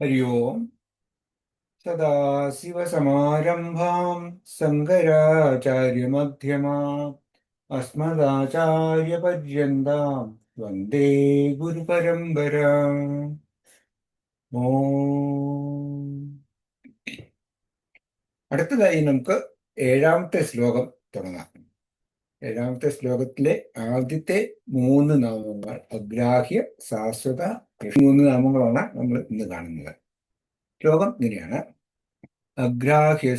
हरि ओम् सदाशिवसमारम्भां शङ्कराचार्यमध्यमाम् अस्मदाचार्यपर्यन्तां वन्दे ഗുരുപരമ്പരാം ഓം അടുത്തതായി നമുക്ക് ഏഴാമത്തെ ശ്ലോകം തുടങ്ങാം ഏഴാമത്തെ ശ്ലോകത്തിലെ ആദ്യത്തെ മൂന്ന് നാമങ്ങൾ അഗ്രാഹ്യ ശാശ്വത മൂന്ന് നാമങ്ങളാണ് നമ്മൾ ഇന്ന് കാണുന്നത്. ലോകം ഇങ്ങനെയാണ്. അഗ്രാഹ്യ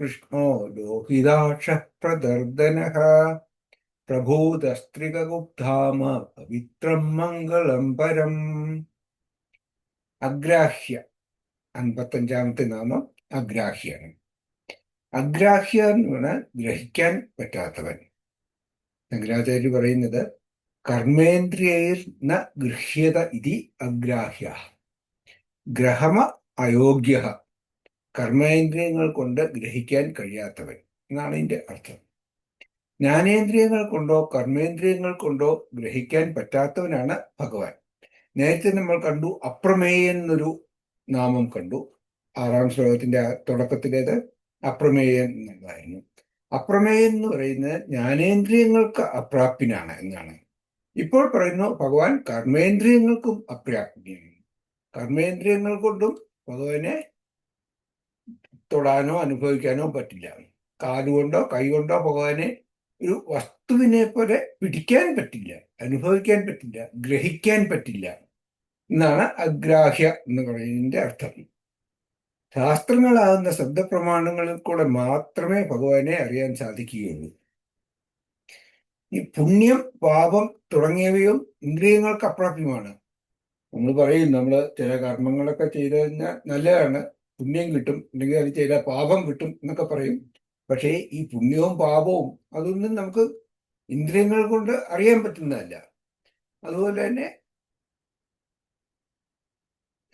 കൃഷ്ണോ ലോഹിതാക്ഷ പ്രദർദന പ്രഭൂതസ്ത്രികഗുപ്ധാമ പവിത്രം മംഗളം പരം. അഗ്രാഹ്യ അൻപത്തഞ്ചാമത്തെ നാമം അഗ്രാഹ്യാണ്. അഗ്രാഹ്യ എന്ന് പറഞ്ഞാൽ ഗ്രഹിക്കാൻ പറ്റാത്തവൻ. ശങ്കരാചാര്യ പറയുന്നത് കർമ്മേന്ദ്രിയൈർ ന ഗൃഹ്യത ഇതി അഗ്രാഹ്യ. ഗ്രഹമ അയോഗ്യ. കർമ്മേന്ദ്രിയങ്ങൾ കൊണ്ട് ഗ്രഹിക്കാൻ കഴിയാത്തവൻ. എന്നാണ് ഇതിന്റെ അർത്ഥം. ജ്ഞാനേന്ദ്രിയങ്ങൾ കൊണ്ടോ കർമ്മേന്ദ്രിയങ്ങൾ കൊണ്ടോ ഗ്രഹിക്കാൻ പറ്റാത്തവനാണ് ഭഗവാൻ. നേരത്തെ നമ്മൾ കണ്ടു അപ്രമേയ എന്നൊരു നാമം കണ്ടു. ആറാം ശ്ലോകത്തിന്റെ തുടക്കത്തിലേത് അപ്രമേയൻ എന്നുള്ളതായിരുന്നു അപ്രമേയൻ എന്ന് പറയുന്നത് ജ്ഞാനേന്ദ്രിയങ്ങൾക്ക് അപ്രാപ്യനാണ് എന്നാണ്. ഇപ്പോൾ പറയുന്നു ഭഗവാൻ കർമ്മേന്ദ്രിയങ്ങൾക്കും അപ്രാജ്ഞയാണ് കർമ്മേന്ദ്രിയങ്ങൾ കൊണ്ടും ഭഗവാനെ തൊടാനോ അനുഭവിക്കാനോ പറ്റില്ല. കാലുകൊണ്ടോ കൈകൊണ്ടോ ഭഗവാനെ ഒരു വസ്തുവിനെ പോലെ പിടിക്കാൻ പറ്റില്ല അനുഭവിക്കാൻ പറ്റില്ല ഗ്രഹിക്കാൻ പറ്റില്ല എന്നാണ് അഗ്രാഹ്യ എന്ന് പറയുന്നതിന്റെ അർത്ഥം. ശാസ്ത്രങ്ങളാകുന്ന ശബ്ദപ്രമാണങ്ങളിൽ കൂടെ മാത്രമേ ഭഗവാനെ അറിയാൻ സാധിക്കുകയുള്ളൂ. ഈ പുണ്യം പാപം തുടങ്ങിയവയും ഇന്ദ്രിയങ്ങൾക്ക് അപ്രാപ്യമാണ് നമ്മൾ പറയും നമ്മൾ ചില കർമ്മങ്ങളൊക്കെ ചെയ്തു കഴിഞ്ഞാൽ നല്ലതാണ്. പുണ്യം കിട്ടും. അല്ലെങ്കിൽ അത് ചെയ്താൽ പാപം കിട്ടും എന്നൊക്കെ പറയും. പക്ഷേ ഈ പുണ്യവും പാപവും അതൊന്നും നമുക്ക് ഇന്ദ്രിയങ്ങൾ കൊണ്ട് അറിയാൻ പറ്റുന്നതല്ല. അതുപോലെ തന്നെ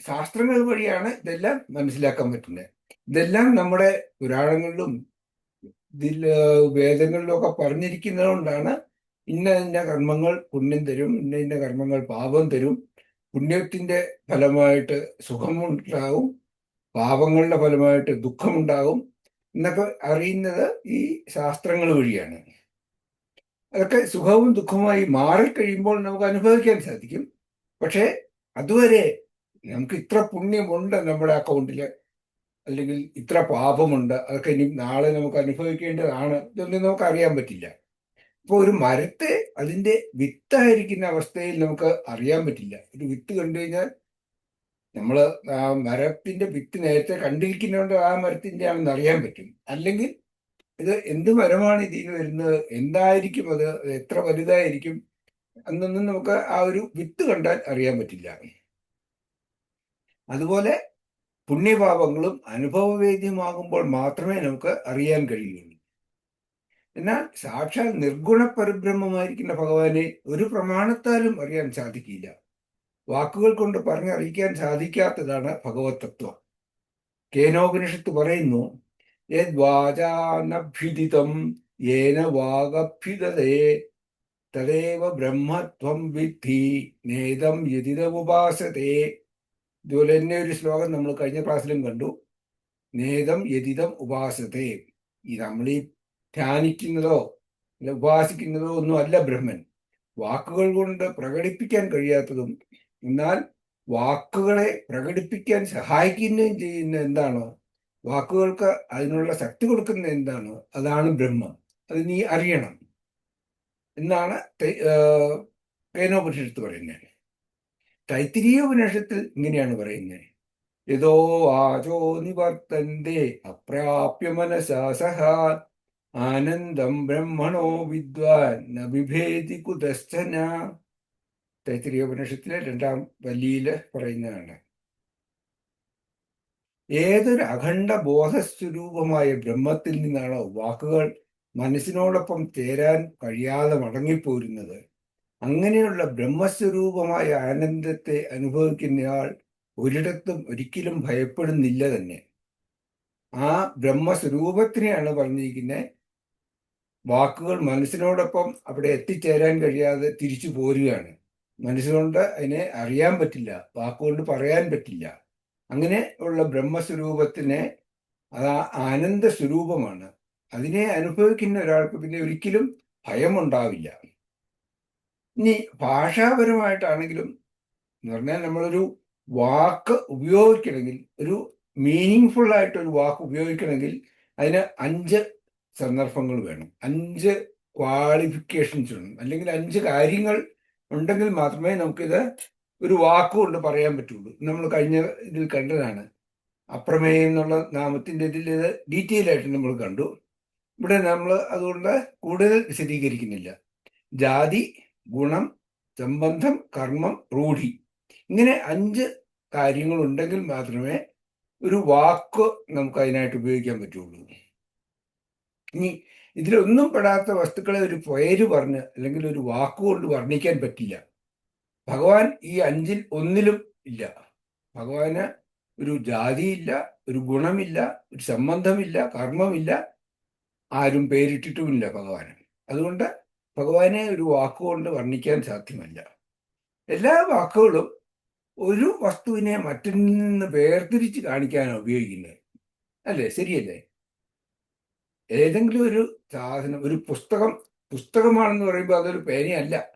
ശാസ്ത്രങ്ങൾ വഴിയാണ് ഇതെല്ലാം മനസ്സിലാക്കാൻ പറ്റുന്നത് ഇതെല്ലാം നമ്മുടെ പുരാണങ്ങളിലും ഇതിൽ വേദങ്ങളിലും ഒക്കെ പറഞ്ഞിരിക്കുന്നത് കൊണ്ടാണ് ഇന്ന ഇന്ന കർമ്മങ്ങൾ പുണ്യം തരും ഇന്ന ഇന്ന കർമ്മങ്ങൾ പാപം തരും. പുണ്യത്തിന്റെ ഫലമായിട്ട് സുഖമുണ്ടാവും പാപങ്ങളുടെ ഫലമായിട്ട് ദുഃഖമുണ്ടാകും എന്നൊക്കെ അറിയുന്നത് ഈ ശാസ്ത്രങ്ങൾ വഴിയാണ്. അതൊക്കെ സുഖവും ദുഃഖവുമായി മാറിക്കഴിയുമ്പോൾ നമുക്ക് അനുഭവിക്കാൻ സാധിക്കും. പക്ഷേ അതുവരെ നമുക്ക് ഇത്ര പുണ്യമുണ്ട് നമ്മുടെ അക്കൗണ്ടിൽ അല്ലെങ്കിൽ ഇത്ര പാപമുണ്ട് അതൊക്കെ ഇനി നാളെ നമുക്ക് അനുഭവിക്കേണ്ടതാണ് ഇതൊന്നും നമുക്ക് അറിയാൻ പറ്റില്ല. ഇപ്പോൾ ഒരു മരത്തെ അതിന്റെ വിത്തായിരിക്കുന്ന അവസ്ഥയിൽ നമുക്ക് അറിയാൻ പറ്റില്ല. ഒരു വിത്ത് കണ്ടു കഴിഞ്ഞാൽ നമ്മൾ ആ മരത്തിന്റെ വിത്ത് നേരത്തെ കണ്ടിരിക്കുന്നതുകൊണ്ട് ആ മരത്തിന്റെ ആണെന്ന് അറിയാൻ പറ്റും. അല്ലെങ്കിൽ ഇത് എന്ത് മരമാണ് ഇതിൽ വരുന്നത്? എന്തായിരിക്കും അത്? എത്ര വലുതായിരിക്കും? എന്നൊന്നും നമുക്ക് ആ ഒരു വിത്ത് കണ്ടാൽ അറിയാൻ പറ്റില്ല. അതുപോലെ പുണ്യപാപങ്ങളും അനുഭവവേദ്യമാകുമ്പോൾ മാത്രമേ നമുക്ക് അറിയാൻ കഴിയുള്ളൂ. എന്നാൽ സാക്ഷാൽ നിർഗുണ പരിബ്രഹ്മമായിരിക്കുന്ന ഭഗവാനെ ഒരു പ്രമാണത്താലും അറിയാൻ സാധിക്കില്ല. വാക്കുകൾ കൊണ്ട് പറഞ്ഞറിയിക്കാൻ സാധിക്കാത്തതാണ് ഭഗവത് തത്വം കേനോപനിഷത്ത് പറയുന്നു യദ്വാചാനഭ്യുദിതം ഏന വാഗഭ്യുതേ തദേവ ബ്രഹ്മത്വം വിദ്ധി നേതം യതിതമുപാസതേ. ഇതുപോലെ തന്നെ ഒരു ശ്ലോകം നമ്മൾ കഴിഞ്ഞ ക്ലാസ്സിലും കണ്ടു നേതം യതിതം ഉപാസതേ. ഈ നമ്മൾ ഈ ധ്യാനിക്കുന്നതോ ഉപാസിക്കുന്നതോ ഒന്നും അല്ല ബ്രഹ്മൻ. വാക്കുകൾ കൊണ്ട് പ്രകടിപ്പിക്കാൻ കഴിയാത്തതും എന്നാൽ വാക്കുകളെ പ്രകടിപ്പിക്കാൻ സഹായിക്കുകയും ചെയ്യുന്ന എന്താണോ വാക്കുകൾക്ക് അതിനുള്ള ശക്തി കൊടുക്കുന്ന എന്താണോ അതാണ് ബ്രഹ്മം. അത് നീ അറിയണം. എന്നാണ് കേനോപനിഷത്ത് പറയുന്നത്. തൈത്തിരീയ ഉപനിഷത്തിൽ ഇങ്ങനെയാണ് പറയുന്നത്. യഥോ ആചോ നിവർത്തന്റെ അപ്രാപ്യ മനസാസഹ ആനന്ദം ബ്രഹ്മണോ വിദ്വാൻ ന വിഭേദി കുതസ്ഥന. തൈത്തിരീയ ഉപനിഷത്തിലെ രണ്ടാം വലിയിൽ പറയുന്നതാണ്. ഏതൊരു അഖണ്ഡ ബോധസ്വരൂപമായ ബ്രഹ്മത്തിൽ നിന്നാണോ വാക്കുകൾ മനസ്സിനോടൊപ്പം ചേരാൻ കഴിയാതെ മടങ്ങിപ്പോരുന്നത്? അങ്ങനെയുള്ള ബ്രഹ്മസ്വരൂപമായ ആനന്ദത്തെ അനുഭവിക്കുന്നയാൾ ഒരിടത്തും ഒരിക്കലും ഭയപ്പെടുന്നില്ല തന്നെ. ആ ബ്രഹ്മസ്വരൂപത്തിനെയാണ് പറഞ്ഞിരിക്കുന്നത് വാക്കുകൾ മനസ്സിനോടൊപ്പം അവിടെ എത്തിച്ചേരാൻ കഴിയാതെ തിരിച്ചു പോരുകയാണ്. മനസ്സുകൊണ്ട് അതിനെ അറിയാൻ പറ്റില്ല വാക്കുകൊണ്ട് പറയാൻ പറ്റില്ല. അങ്ങനെ ഉള്ള ബ്രഹ്മസ്വരൂപത്തിനെ അത് ആനന്ദ സ്വരൂപമാണ് അതിനെ അനുഭവിക്കുന്ന ഒരാൾക്ക് പിന്നെ ഒരിക്കലും ഭയമുണ്ടാവില്ല. ഇനി ഭാഷാപരമായിട്ടാണെങ്കിലും എന്ന് പറഞ്ഞാൽ നമ്മളൊരു വാക്ക് ഉപയോഗിക്കണമെങ്കിൽ ഒരു മീനിങ് ഫുൾ ആയിട്ട് ഒരു വാക്ക് ഉപയോഗിക്കണമെങ്കിൽ അതിന് അഞ്ച് സന്ദർഭങ്ങൾ വേണം. അഞ്ച് ക്വാളിഫിക്കേഷൻസ് വേണം. അല്ലെങ്കിൽ അഞ്ച് കാര്യങ്ങൾ ഉണ്ടെങ്കിൽ മാത്രമേ നമുക്കിത് ഒരു വാക്കുകൊണ്ട് പറയാൻ പറ്റുള്ളൂ. നമ്മൾ കഴിഞ്ഞ ഇതിൽ കണ്ടതാണ്. അപ്രമേയം എന്നുള്ള നാമത്തിന്റെ ഇതിൽ ഇത് ഡീറ്റെയിൽ ആയിട്ട് നമ്മൾ കണ്ടു. ഇവിടെ നമ്മൾ അതുകൊണ്ട് കൂടുതൽ വിശദീകരിക്കുന്നില്ല. ജാതി ഗുണം സംബന്ധം കർമ്മം റൂഢി ഇങ്ങനെ അഞ്ച് കാര്യങ്ങളുണ്ടെങ്കിൽ മാത്രമേ ഒരു വാക്ക് നമുക്ക് അതിനായിട്ട് ഉപയോഗിക്കാൻ പറ്റുള്ളൂ. ഇനി ഇതിലൊന്നും പെടാത്ത വസ്തുക്കളെ ഒരു പേര് പറഞ്ഞ് അല്ലെങ്കിൽ ഒരു വാക്കുകൊണ്ട് വർണിക്കാൻ പറ്റില്ല. ഭഗവാൻ ഈ അഞ്ചിൽ ഒന്നിലും ഇല്ല. ഭഗവാന് ഒരു ജാതിയില്ല ഒരു ഗുണമില്ല ഒരു സംബന്ധമില്ല കർമ്മമില്ല ആരും പേരിട്ടിട്ടുമില്ല ഭഗവാന്. അതുകൊണ്ട് ഭഗവാനെ ഒരു വാക്കുകൊണ്ട് വർണിക്കാൻ സാധ്യമല്ല. എല്ലാ വാക്കുകളും ഒരു വസ്തുവിനെ മറ്റൊന്നിൽ നിന്ന് വേർതിരിച്ച് കാണിക്കാനാണ് ഉപയോഗിക്കുന്നത്. അല്ലേ? ശരിയല്ലേ? ഏതെങ്കിലും ഒരു സാധനം ഒരു പുസ്തകം പുസ്തകമാണെന്ന് പറയുമ്പോൾ അതൊരു പേനയല്ല.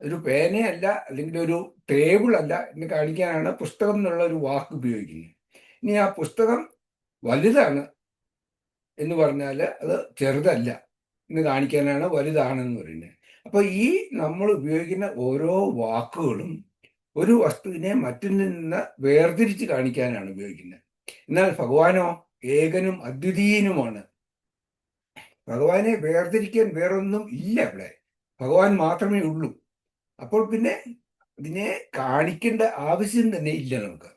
ഒരു പേനയല്ല അല്ലെങ്കിൽ ഒരു ടേബിൾ അല്ല എന്ന് കാണിക്കാനാണ് പുസ്തകം എന്നുള്ള ഒരു വാക്ക് ഉപയോഗിക്കുന്നത്. ഇനി ആ പുസ്തകം വലുതാണ് എന്ന് പറഞ്ഞാൽ അത് ചെറുതല്ല എന്ന് കാണിക്കാനാണ് വലുതാണെന്ന് പറയുന്നത്. അപ്പോൾ ഈ നമ്മൾ ഉപയോഗിക്കുന്ന ഓരോ വാക്കുകളും ഒരു വസ്തുവിനെ മറ്റൊന്നിൽ നിന്ന് വേർതിരിച്ച് കാണിക്കാനാണ് ഉപയോഗിക്കുന്നത്. എന്നാൽ ഭഗവാനോ ഏകനും അദ്വിതീയനുമാണ് ഭഗവാനെ വേർതിരിക്കാൻ വേറൊന്നും ഇല്ല ഇവിടെ. ഭഗവാൻ മാത്രമേ ഉള്ളൂ. അപ്പോൾ പിന്നെ ഇതിനെ കാണിക്കേണ്ട ആവശ്യം തന്നെ ഇല്ല നമുക്ക്.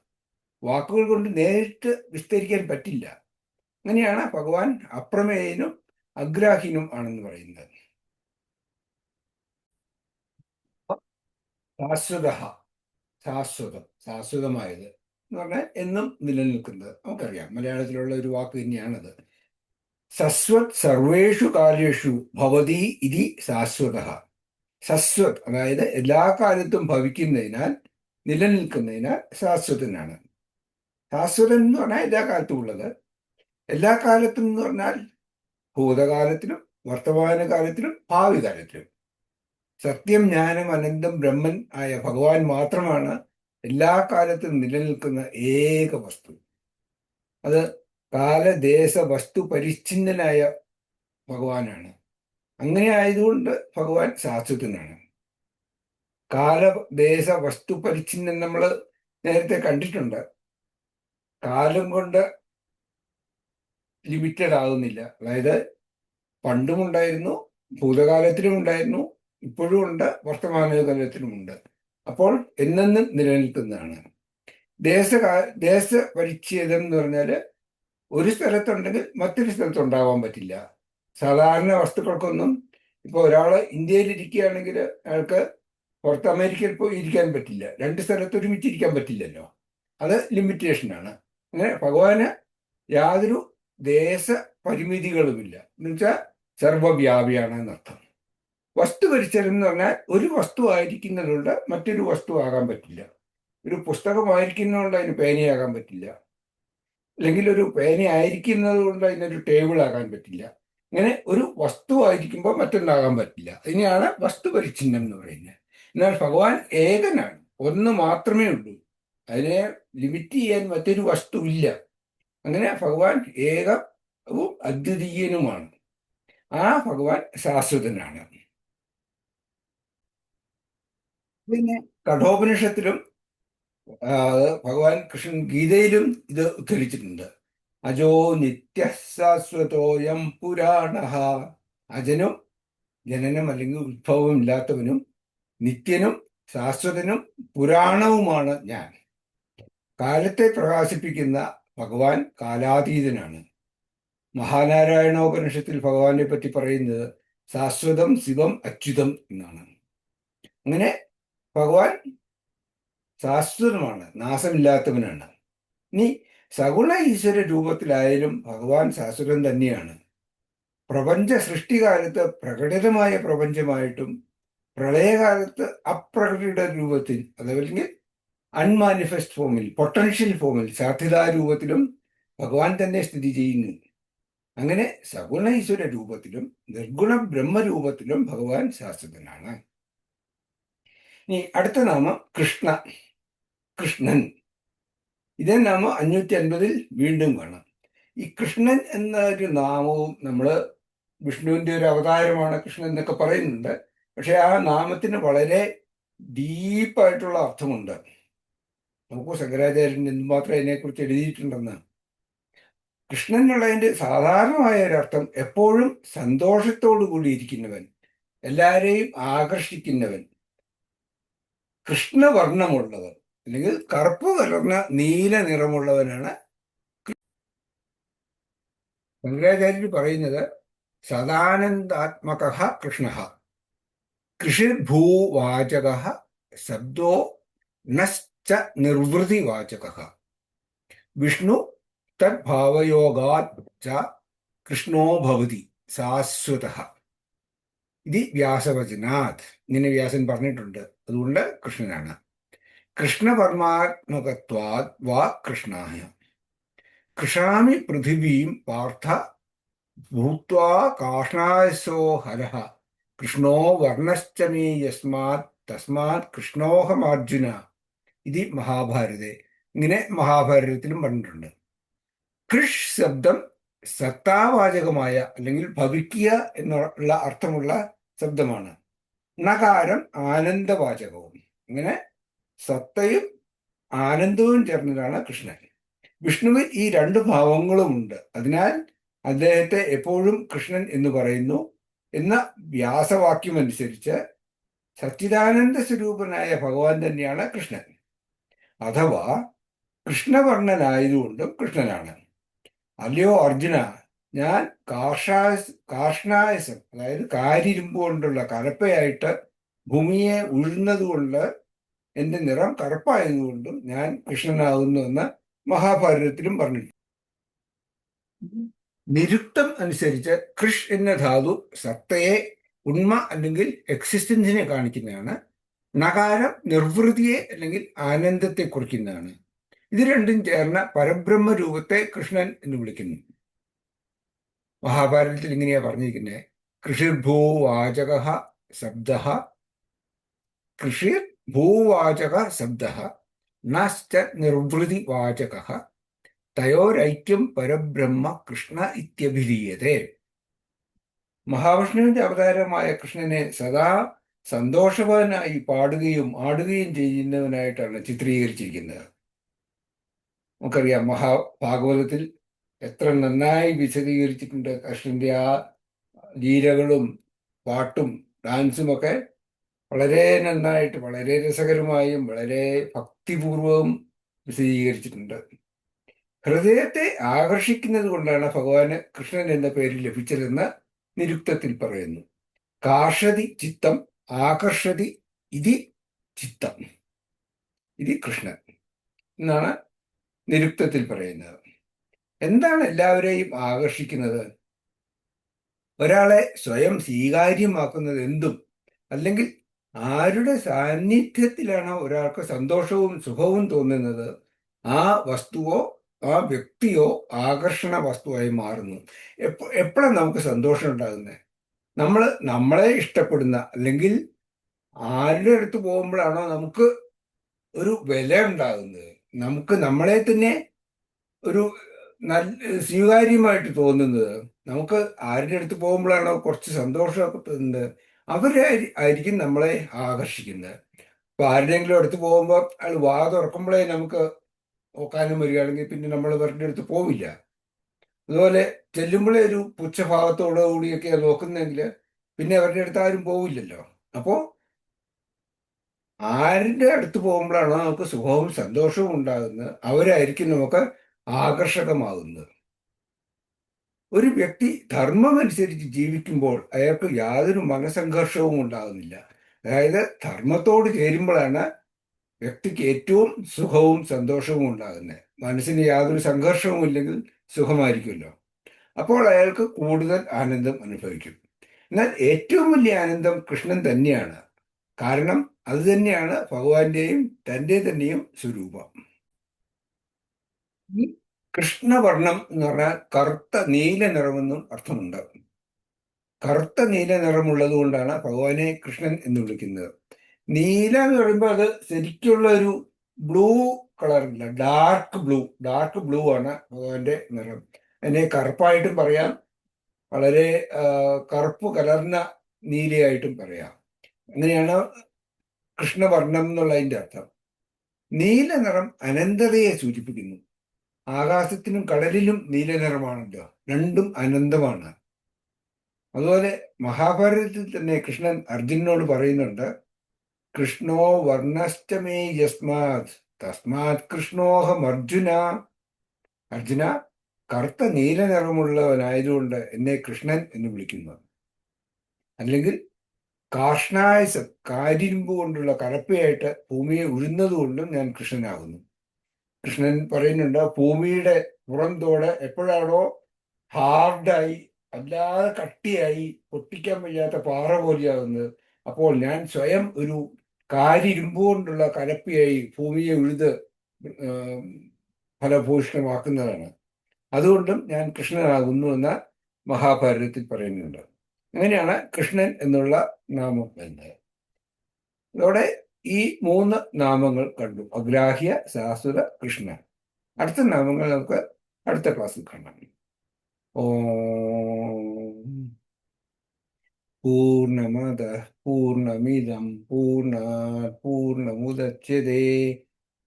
വാക്കുകൾ കൊണ്ട് നേരിട്ട് വിസ്തരിക്കാൻ പറ്റില്ല. അങ്ങനെയാണ് ഭഗവാൻ അപ്രമേയനും അഗ്രാഹീനും ആണെന്ന് പറയുന്നത്. ശാശ്വത ശാശ്വതം ശാശ്വതമായത് എന്ന് പറഞ്ഞാൽ എന്നും നിലനിൽക്കുന്നത്. നമുക്കറിയാം. മലയാളത്തിലുള്ള ഒരു വാക്ക് തന്നെയാണത്. സസ്വത് സർവേഷു കാര്യേഷു ഭവതി ഇതി ശാശ്വത. സസ്വത് അതായത് എല്ലാ കാലത്തും ഭവിക്കുന്നതിനാൽ നിലനിൽക്കുന്നതിനാൽ ശാശ്വതനാണ്. ശാശ്വതൻ എന്ന് പറഞ്ഞാൽ എല്ലാ കാലത്തും ഉള്ളത്. എല്ലാ കാലത്തും എന്ന് പറഞ്ഞാൽ ഭൂതകാലത്തിലും വർത്തമാന കാലത്തിലും ഭാവി കാലത്തിലും. സത്യം ജ്ഞാനം അനന്തം ബ്രഹ്മൻ ആയ ഭഗവാൻ മാത്രമാണ് എല്ലാ കാലത്തും നിലനിൽക്കുന്ന ഏക വസ്തു. അത് കാലദേശ വസ്തു പരിച്ഛിന്നനായ ഭഗവാനാണ്. അങ്ങനെ ആയതുകൊണ്ട് ഭഗവാൻ ശാശ്വതനാണ്. കാലദേശ വസ്തു പരിച്ഛിന്നൻ നമ്മൾ നേരത്തെ കണ്ടിട്ടുണ്ട്. കാലം കൊണ്ട് ലിമിറ്റഡ് ആകുന്നില്ല അതായത് പണ്ടും ഉണ്ടായിരുന്നു ഭൂതകാലത്തിലും ഉണ്ടായിരുന്നു ഇപ്പോഴും ഉണ്ട് വർത്തമാനകാലത്തിലും ഉണ്ട് അപ്പോൾ എന്നെന്നും നിലനിൽക്കുന്നതാണ്. ദേശ ദേശ പരിച്ഛേദം എന്ന് പറഞ്ഞാൽ ഒരു സ്ഥലത്തുണ്ടെങ്കിൽ മറ്റൊരു സ്ഥലത്ത് ഉണ്ടാവാൻ പറ്റില്ല. സാധാരണ വസ്തുക്കൾക്കൊന്നും ഇപ്പോൾ ഒരാൾ ഇന്ത്യയിൽ ഇരിക്കുകയാണെങ്കിൽ അയാൾക്ക് പുറത്ത് അമേരിക്കയിൽ പോയി ഇരിക്കാൻ പറ്റില്ല. രണ്ട് സ്ഥലത്ത് ഒരുമിച്ച് ഇരിക്കാൻ പറ്റില്ലല്ലോ. അത് ലിമിറ്റേഷനാണ്. അങ്ങനെ ഭഗവാന് യാതൊരു ദേശ പരിമിതികളുമില്ല. എന്നുവെച്ചാൽ സർവവ്യാപിയാണ് എന്നർത്ഥം വസ്തു പരിസരം എന്ന് പറഞ്ഞാൽ ഒരു വസ്തു ആയിരിക്കുന്നതുകൊണ്ട് മറ്റൊരു വസ്തു ആകാൻ പറ്റില്ല. ഒരു പുസ്തകമായിരിക്കുന്നതുകൊണ്ട് അതിന് പേനയാകാൻ പറ്റില്ല. അല്ലെങ്കിൽ ഒരു പേന ആയിരിക്കുന്നത് കൊണ്ട് അതിനൊരു ടേബിൾ ആകാൻ പറ്റില്ല. ഇങ്ങനെ ഒരു വസ്തു ആയിരിക്കുമ്പോൾ മറ്റൊന്നാകാൻ പറ്റില്ല. അതിനെയാണ് വസ്തു പരിച്ഛിന്നം എന്ന് പറയുന്നത്. എന്നാൽ ഭഗവാൻ ഏകനാണ്. ഒന്ന് മാത്രമേ ഉള്ളൂ. അതിനെ ലിമിറ്റ് ചെയ്യാൻ മറ്റൊരു വസ്തു ഇല്ല. അങ്ങനെ ഭഗവാൻ ഏകവും അദ്വിതീയനുമാണ്. ആ ഭഗവാൻ ശാശ്വതനാണ്. പിന്നെ കഠോപനിഷത്തിലും ഭഗവാൻ കൃഷ്ണൻ ഗീതയിലും ഇത് ഉദ്ധരിച്ചിട്ടുണ്ട്. അജോ നിത്യ ശാശ്വതോയം പുരാണ. അജനും ജനനം അല്ലെങ്കിൽ ഉത്ഭവം ഇല്ലാത്തവനും നിത്യനും ശാശ്വതനും പുരാണവുമാണ് ഞാൻ. കാലത്തെ പ്രകാശിപ്പിക്കുന്ന ഭഗവാൻ കാലാതീതനാണ്. മഹാനാരായണോപനിഷത്തിൽ ഭഗവാനെ പറ്റി പറയുന്നത് ശാശ്വതം ശിവം അച്യുതം എന്നാണ്. അങ്ങനെ ഭഗവാൻ ശാശ്വതമാണ് നാശമില്ലാത്തവനാണ് ഇനി സഗുണ ഈശ്വര രൂപത്തിലായാലും ഭഗവാൻ ശാശ്വതൻ തന്നെയാണ്. പ്രപഞ്ച സൃഷ്ടികാലത്ത് പ്രകടിതമായ പ്രപഞ്ചമായിട്ടും പ്രളയകാലത്ത് അപ്രകടിത രൂപത്തിൽ അതല്ലെങ്കിൽ അൺമാനിഫെസ്റ്റ് ഫോമിൽ പൊട്ടൻഷ്യൽ ഫോമിൽ സാധ്യതാ രൂപത്തിലും ഭഗവാൻ തന്നെ സ്ഥിതി ചെയ്യുന്നു. അങ്ങനെ സഗുണ ഈശ്വര രൂപത്തിലും നിർഗുണ ബ്രഹ്മരൂപത്തിലും ഭഗവാൻ ശാശ്വതനാണ് ഇനി അടുത്ത നാമം കൃഷ്ണ കൃഷ്ണൻ. ഇതേ നാമം അഞ്ഞൂറ്റി അൻപതിൽ വീണ്ടും കാണാം. ഈ കൃഷ്ണൻ എന്ന ഒരു നാമവും നമ്മൾ വിഷ്ണുവിന്റെ ഒരു അവതാരമാണ് കൃഷ്ണൻ എന്നൊക്കെ പറയുന്നുണ്ട്. പക്ഷെ ആ നാമത്തിന് വളരെ ഡീപ്പായിട്ടുള്ള അർത്ഥമുണ്ട്. നമുക്ക് ശങ്കരാചാര്യൻ എന്തുമാത്രം അതിനെക്കുറിച്ച് എഴുതിയിട്ടുണ്ടെന്ന്. കൃഷ്ണൻ എന്നുള്ളതിന്റെ സാധാരണമായ ഒരർത്ഥം എപ്പോഴും സന്തോഷത്തോടു കൂടി ഇരിക്കുന്നവൻ എല്ലാവരെയും ആകർഷിക്കുന്നവൻ. കൃഷ്ണവർണമുള്ളവൻ അല്ലെങ്കിൽ കറുപ്പ് കലർന്ന നീല നിറമുള്ളവനാണ് ശങ്കരാചാര്യർ പറയുന്നത് സദാനന്ദാത്മക കൃഷ്ണ കൃഷിർഭൂവാചക ശബ്ദോ നശ്ച നിർവൃതിവാചക വിഷ്ണു തദ്ഭാവയോഗാത് ച കൃഷ്ണോ ഭവതി ശാശ്വത. ഇത് വ്യാസവചനാത്. ഇങ്ങനെ വ്യാസൻ പറഞ്ഞിട്ടുണ്ട്. അതുകൊണ്ട് കൃഷ്ണനാണ്. കൃഷ്ണവർമാത്മകത്വാത് വാ കൃഷ്ണായ. കൃഷാമി പൃഥിവീം പാർത്ഥ ഭൂത്വാ കാഷ്ണായസോ ഹരഹ. കൃഷ്ണോ വർണശ്ചമേ യസ്മാത് തസ്മാത് കൃഷ്ണോഹമാർജുന. ഇത് മഹാഭാരതേ. ഇങ്ങനെ മഹാഭാരതത്തിലും പറഞ്ഞിട്ടുണ്ട്. കൃഷ് ശബ്ദം സത്താവാചകമായ അല്ലെങ്കിൽ ഭവിക്കുക എന്നുള്ള അർത്ഥമുള്ള ശബ്ദമാണ്. നകാരം ആനന്ദവാചകവും. ഇങ്ങനെ സത്തയും ആനന്ദവും ചേർന്നതാണ് കൃഷ്ണൻ. വിഷ്ണുവിൽ ഈ രണ്ട് ഭാവങ്ങളും ഉണ്ട്. അതിനാൽ അദ്ദേഹത്തെ എപ്പോഴും കൃഷ്ണൻ എന്ന് പറയുന്നു എന്ന വ്യാസവാക്യം അനുസരിച്ച് സച്ചിദാനന്ദ സ്വരൂപനായ ഭഗവാൻ തന്നെയാണ് കൃഷ്ണൻ. അഥവാ കൃഷ്ണവർണനായതുകൊണ്ടും കൃഷ്ണനാണ്. അല്ലയോ അർജുന ഞാൻ കാർഷായ കാർഷ്ണായസം അതായത് കാരിരുമ്പ് കൊണ്ടുള്ള കലപ്പയായിട്ട് ഭൂമിയെ ഉഴുന്നതുകൊണ്ട് എന്റെ നിറം കറുപ്പായതുകൊണ്ടും ഞാൻ കൃഷ്ണനാകുന്നു എന്ന് മഹാഭാരതത്തിലും പറഞ്ഞിട്ടുണ്ട്. നിരുക്തം അനുസരിച്ച് കൃഷ് എന്ന ധാതു സത്തയെ ഉണ്മ അല്ലെങ്കിൽ എക്സിസ്റ്റൻസിനെ കാണിക്കുന്നതാണ്. നകാരം നിർവൃതിയെ അല്ലെങ്കിൽ ആനന്ദത്തെ കുറിക്കുന്നതാണ്. ഇത് രണ്ടും ചേർന്ന പരബ്രഹ്മ രൂപത്തെ കൃഷ്ണൻ എന്ന് വിളിക്കുന്നു. മഹാഭാരതത്തിൽ ഇങ്ങനെയാ പറഞ്ഞിരിക്കുന്നത് കൃഷിർഭൂവാചക ശബ്ദ. കൃഷിർ ഭൂവാചക ശബ്ദ. നശ്ച നിർവൃതി വാചക. തയോരൈക്യം പരബ്രഹ്മ കൃഷ്ണ ഇത്യഭിധീയതേ. മഹാവിഷ്ണുവിന്റെ അവതാരമായ കൃഷ്ണനെ സദാ സന്തോഷവാനായി പാടുകയും ആടുകയും ചെയ്യുന്നവനായിട്ടാണ് ചിത്രീകരിച്ചിരിക്കുന്നത്. നമുക്കറിയാം മഹാഭാഗവതത്തിൽ എത്ര നന്നായി വിശദീകരിച്ചിട്ടുണ്ട് കൃഷ്ണന്റെ ആ ലീലകളും പാട്ടും ഡാൻസും ഒക്കെ വളരെ നന്നായിട്ട് വളരെ രസകരമായും വളരെ ഭക്തിപൂർവവും വിശദീകരിച്ചിട്ടുണ്ട്. ഹൃദയത്തെ ആകർഷിക്കുന്നത് കൊണ്ടാണ് ഭഗവാന് കൃഷ്ണൻ എന്ന പേര് ലഭിച്ചതെന്ന് നിരുക്തത്തിൽ പറയുന്നു. കാർഷതി ചിത്തം ആകർഷതി ഇതി ചിത്തം. ഇതി കൃഷ്ണൻ എന്നാണ് നിരുക്തത്തിൽ പറയുന്നത്. എന്താണ് എല്ലാവരെയും ആകർഷിക്കുന്നത്? ഒരാളെ സ്വയം സ്വീകാര്യമാക്കുന്നത് എന്തും? അല്ലെങ്കിൽ ആരുടെ സാന്നിധ്യത്തിലാണ് ഒരാൾക്ക് സന്തോഷവും സുഖവും തോന്നുന്നത്? ആ വസ്തുവോ ആ വ്യക്തിയോ ആകർഷണ വസ്തുവായി മാറുന്നു. എപ്പോ എപ്പോഴാണ് നമുക്ക് സന്തോഷം ഉണ്ടാകുന്നത് നമ്മൾ നമ്മളെ ഇഷ്ടപ്പെടുന്ന അല്ലെങ്കിൽ ആരുടെ അടുത്ത് പോകുമ്പോഴാണോ നമുക്ക് ഒരു വില ഉണ്ടാകുന്നത്? നമുക്ക് നമ്മളെ തന്നെ ഒരു നല്ല സ്വീകാര്യമായിട്ട് തോന്നുന്നത്. നമുക്ക് ആരുടെ അടുത്ത് പോകുമ്പോഴാണോ കുറച്ച് സന്തോഷമൊക്കെ തോന്നുന്നത് അവരെ ആയിരിക്കും നമ്മളെ ആകർഷിക്കുന്നത്. അപ്പൊ ആരുടെയെങ്കിലും അടുത്ത് പോകുമ്പോൾ അയാൾ വാ തുറക്കുമ്പോഴേ നമുക്ക് നോക്കാനും വരികയാണെങ്കിൽ പിന്നെ നമ്മൾ അവരുടെ അടുത്ത് പോവില്ല. അതുപോലെ ചെല്ലുമ്പോഴേ ഒരു പുച്ഛഭാവത്തോടു കൂടിയൊക്കെ നോക്കുന്നെങ്കിൽ പിന്നെ അവരുടെ അടുത്ത് ആരും പോവില്ലല്ലോ. അപ്പോ ആരുടെ അടുത്ത് പോകുമ്പോഴാണോ നമുക്ക് സുഖവും സന്തോഷവും ഉണ്ടാകുന്നത്? അവരായിരിക്കും നമുക്ക് ആകർഷകമാകുന്നത്. ഒരു വ്യക്തി ധർമ്മമനുസരിച്ച് ജീവിക്കുമ്പോൾ അയാൾക്ക് യാതൊരു മനസംഘർഷവും ഉണ്ടാകുന്നില്ല. അതായത് ധർമ്മത്തോട് ചേരുമ്പോഴാണ് വ്യക്തിക്ക് ഏറ്റവും സുഖവും സന്തോഷവും ഉണ്ടാകുന്നത്. മനസ്സിന് യാതൊരു സംഘർഷവും ഇല്ലെങ്കിൽ സുഖമായിരിക്കുമല്ലോ. അപ്പോൾ അയാൾക്ക് കൂടുതൽ ആനന്ദം അനുഭവിക്കും. എന്നാൽ ഏറ്റവും വലിയ ആനന്ദം കൃഷ്ണൻ തന്നെയാണ്. കാരണം അത് തന്നെയാണ് ഭഗവാന്റെയും തന്റെ തന്നെയും സ്വരൂപം. ഈ കൃഷ്ണവർണം എന്ന് പറഞ്ഞാൽ കറുത്ത നീല നിറമെന്നും അർത്ഥമുണ്ട്. കറുത്ത നീല നിറമുള്ളത് കൊണ്ടാണ് ഭഗവാനെ കൃഷ്ണൻ എന്ന് വിളിക്കുന്നത്. നീല എന്ന് പറയുമ്പോൾ അത് ശരിക്കുള്ള ഒരു ബ്ലൂ കളറില്ല ഡാർക്ക് ബ്ലൂ. ഡാർക്ക് ബ്ലൂ ആണ് ഭഗവാന്റെ നിറം. അതിനെ കറുപ്പായിട്ടും പറയാം വളരെ കറുപ്പ് കലർന്ന നീലയായിട്ടും പറയാം. അങ്ങനെയാണ് കൃഷ്ണവർണം എന്നുള്ളതിന്റെ അർത്ഥം. നീല നിറം അനന്തതയെ സൂചിപ്പിക്കുന്നു. ആകാശത്തിനും കടലിലും നീലനിറമാണല്ലോ. രണ്ടും അനന്തമാണ്. അതുപോലെ മഹാഭാരതത്തിൽ തന്നെ കൃഷ്ണൻ അർജുനോട് പറയുന്നുണ്ട് കൃഷ്ണോ വർണഷ്ടമേ യസ്മാത് തസ്മാത് കൃഷ്ണോഹം അർജുന. അർജുന കറുത്ത നീല നിറമുള്ളവനായതുകൊണ്ട് എന്നെ കൃഷ്ണൻ എന്ന് വിളിക്കുന്നു. അല്ലെങ്കിൽ കാഷ്ണായസം കാരിരുമ്പ് കൊണ്ടുള്ള കലപ്പയായിട്ട് ഭൂമിയെ ഉഴുന്നതുകൊണ്ടും ഞാൻ കൃഷ്ണനാകുന്നു. കൃഷ്ണൻ പറയുന്നുണ്ട് ഭൂമിയുടെ പുറന്തോട് എപ്പോഴാണോ ഹാർഡായി അല്ലാതെ കട്ടിയായി പൊട്ടിക്കാൻ വയ്യാത്ത പാറ പോലെയാകുന്നത്. അപ്പോൾ ഞാൻ സ്വയം ഒരു കാരിരുമ്പ് കൊണ്ടുള്ള കലപ്പിയായി ഭൂമിയെ ഉഴുത് ഫലഭൂഷണമാക്കുന്നതാണ് അതുകൊണ്ടും ഞാൻ കൃഷ്ണനാകുന്നു എന്ന മഹാഭാരതത്തിൽ പറയുന്നുണ്ട്. അങ്ങനെയാണ് കൃഷ്ണൻ എന്നുള്ള നാമം വരുന്നത്. ഇതോടെ ഈ മൂന്ന് നാമങ്ങൾ കണ്ടു. അഗ്രാഹ്യ ശാശ്വത കൃഷ്ണ. അടുത്ത നാമങ്ങൾ നമുക്ക് അടുത്ത ക്ലാസ്സിൽ കാണാം. ഓം. പൂർണമത പൂർണമിതം പൂർണാത് പൂർണമുദച്യതേ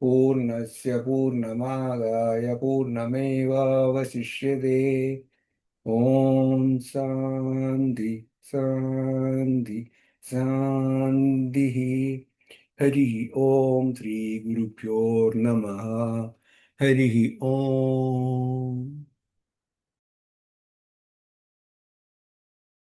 പൂർണസ്യ പൂർണമാദായ പൂർണമേവാവശിഷ്യതേ ഓം ശാന്തി ശാന്തി ശാന്തി Hari Om Tri Guru Pure Namaha. Hari Om.